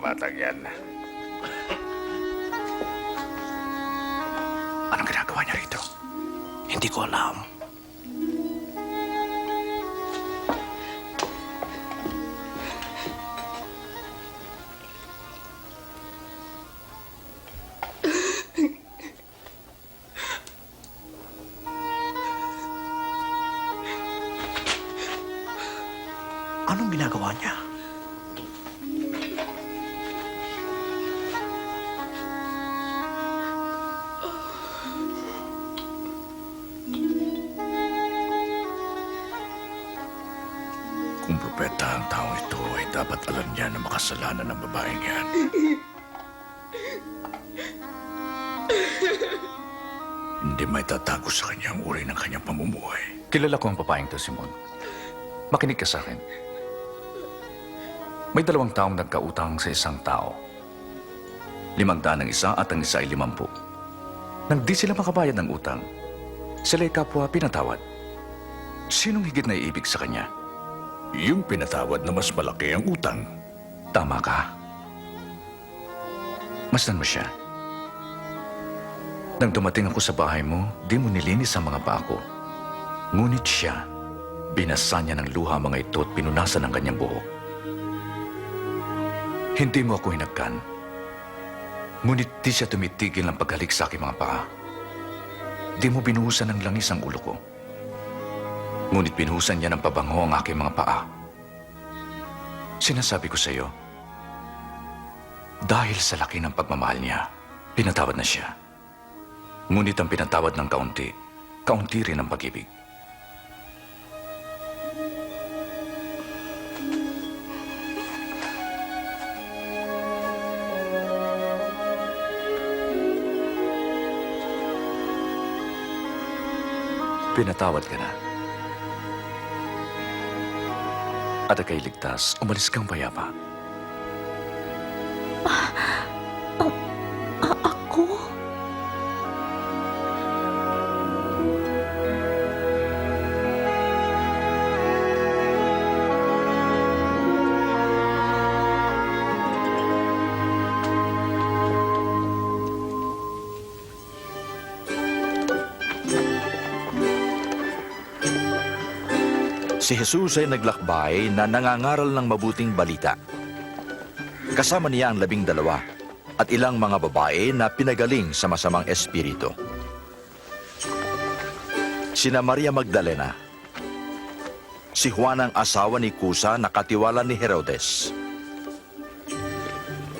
Batang yan. Anong ginagawa niya rito? Hindi ko alam. Anong ginagawa niya? Kung propeta ang taong ito, ay dapat alam niya na makasalanan ng babaeng yan. Hindi may tatago sa kanya ang uri ng kanyang pamumuhay. Kilala ko ang babaeng to, Simon. Makinig ka sa akin. May dalawang taong nagkautang sa isang tao. Limang daan ang isa at ang isa ay limampu. Nang di sila makabayad ng utang, sila ay kapwa pinatawad. Sinong higit na iibig sa kanya? Yung pinatawad na mas malaki ang utang. Tama ka. Masdan mo siya. Nang dumating ako sa bahay mo, di mo nilinis ang mga paa ko. Ngunit siya, binasa niya ng luha mga ito at pinunasan ang kanyang buhok. Hindi mo ako hinagkan. Ngunit di siya tumitigil ng paghalik sa aking mga paa. Di mo binuhusan ng langis ang ulo ko. Ngunit binuhusan niya ng pabango ang aking mga paa. Sinasabi ko sa iyo, dahil sa laki ng pagmamahal niya, pinatawad na siya. Ngunit ang pinatawad ng kaunti, kaunti rin ang pag-ibig. Pinatawad ka na. At ikay ligtas, umalis kang payapa. Si Jesus ay naglakbay na nangangaral ng mabuting balita. Kasama niya ang labing dalawa at ilang mga babae na pinagaling sa masamang espiritu. Sina Maria Magdalena, si Juan ang asawa ni Kusa na katiwala ni Herodes,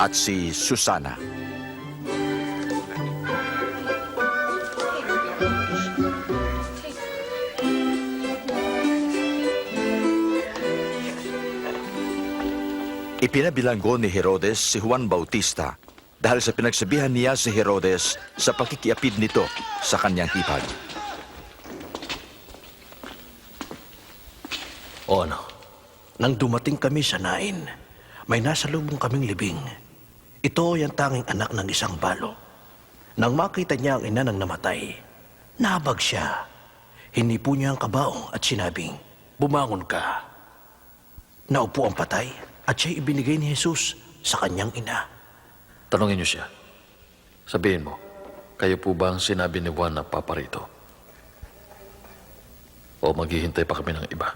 at si Susana. Ipinabilanggo ni Herodes si Juan Bautista dahil sa pinagsabihan niya si Herodes sa pakikiapid nito sa kanyang hipag. O ano? Nang dumating kami sa Nain, may nasa lubong kaming libing. Ito ay ang tanging anak ng isang balo. Nang makita niya ang ina ng namatay, nabag siya. Hinipo niya ang kabaong at sinabing, Bumangon ka. Naupo ang patay at siya ibinigay ni Jesus sa kanyang ina. Tanungin niyo siya. Sabihin mo, kayo po ba ang sinabi ni Juan na paparito? O maghihintay pa kami ng iba?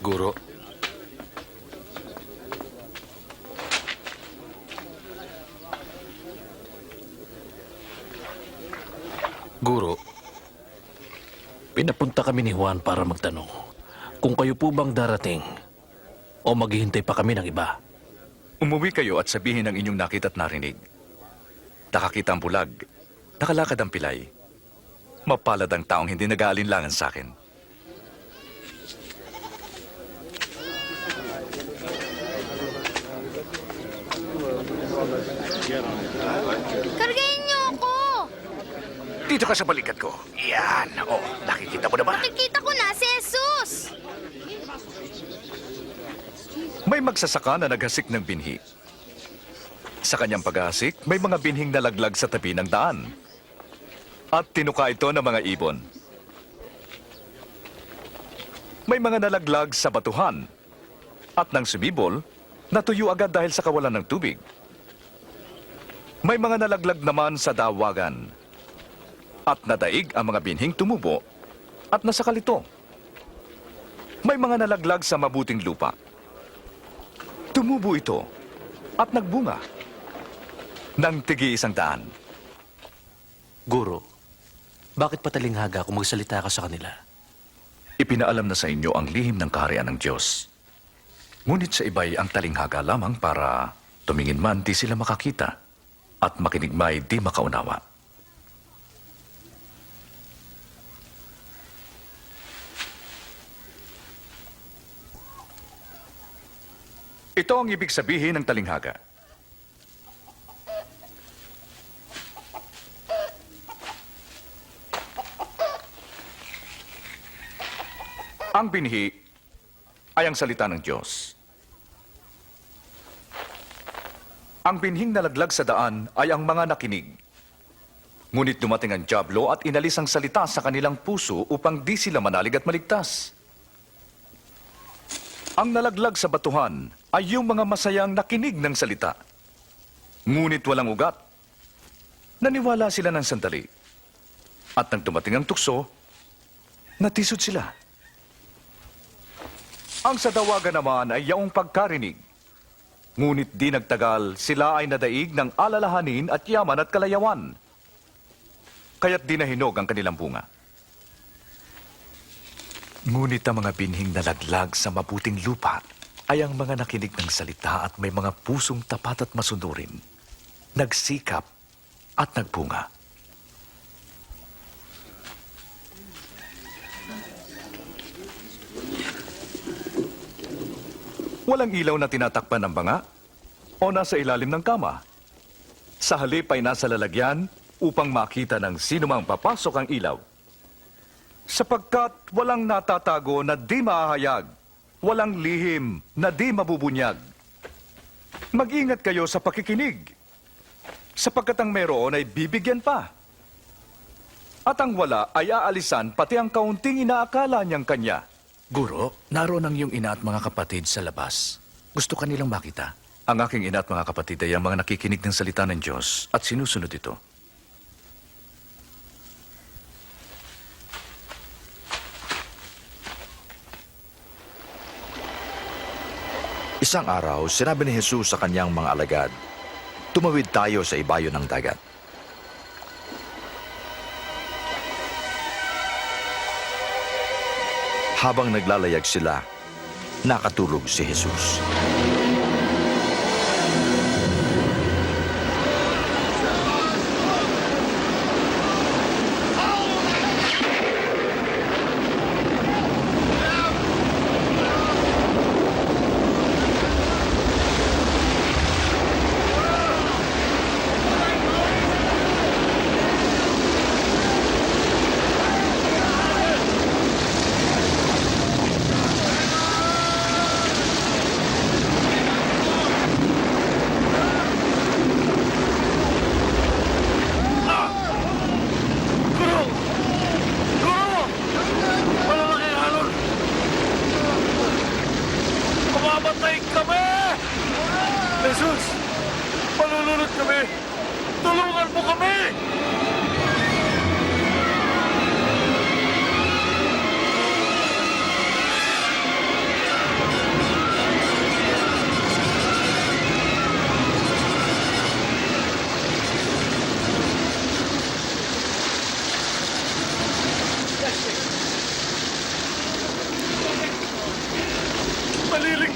Guro, Guro, pinapunta kami ni Juan para magtanong kung kayo po bang darating o maghihintay pa kami ng iba. Umuwi kayo at sabihin ang inyong nakita at narinig. Nakakita ang bulag, nakalakad ang pilay. Mapalad ang taong hindi nag-aalinlangan sa akin. Kargahin niyo ako! Dito ka sa balikat ko. Yan. Oh, nakikita mo na ba? Nakikita ko na si Jesus! May magsasaka na naghasik ng binhi. Sa kanyang paghahasik, may mga binhing nalaglag sa tabi ng daan. At tinuka ito ng mga ibon. May mga nalaglag sa batuhan. At nang sumibol, natuyo agad dahil sa kawalan ng tubig. May mga nalaglag naman sa dawagan. At nadaig ang mga binhing tumubo at nasakalito. May mga nalaglag sa mabuting lupa. Tumubo ito at nagbunga ng tigi isang daan. Guro, bakit patalinghaga kung magsalita ka sa kanila? Ipinaalam na sa inyo ang lihim ng kaharian ng Diyos. Ngunit sa iba'y ang talinghaga lamang para tumingin man di sila makakita at makinig may di makaunawa. Ito ang ibig sabihin ng talinghaga. Ang binhi ay ang salita ng Diyos. Ang binhing nalaglag sa daan ay ang mga nakinig. Ngunit dumating ang Diablo at inalis ang salita sa kanilang puso upang di sila manalig at maligtas. Ang nalaglag sa batuhan ay yung mga masayang nakinig ng salita. Ngunit walang ugat. Naniwala sila ng sandali. At nang dumating ang tukso, natisod sila. Ang sa dawagan naman ay yaong pagkarinig. Ngunit di nagtagal, sila ay nadaig ng alalahanin at yaman at kalayawan. Kaya't di nahinog ang kanilang bunga. Ngunit ang mga binhing nalaglag sa mabuting lupa ay ang mga nakinig ng salita at may mga pusong tapat at masunurin, nagsikap at nagbunga. Walang ilaw na tinatakpan ng banga o nasa ilalim ng kama. Sa halip ay nasa lalagyan upang makita ng sino mang papasok ang ilaw. Sapagkat walang natatago na di mahahayag, walang lihim na di mabubunyag. Mag-ingat kayo sa pakikinig, sapagkat ang meron ay bibigyan pa. At ang wala ay aalisan pati ang kaunting inaakala niyang kanya. Guro, naroon ang iyong ina at mga kapatid sa labas. Gusto ka nilang makita. Ang aking ina at mga kapatid ay ang mga nakikinig ng salita ng Diyos at sinusunod ito. Isang araw, sinabi ni Jesus sa kanyang mga alagad, Tumawid tayo sa ibayo ng dagat. Habang naglalayag sila, nakatulog si Jesus.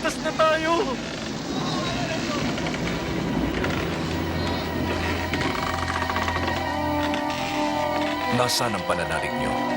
Maliligtas na tayo! Nasaan ang pananalig niyo?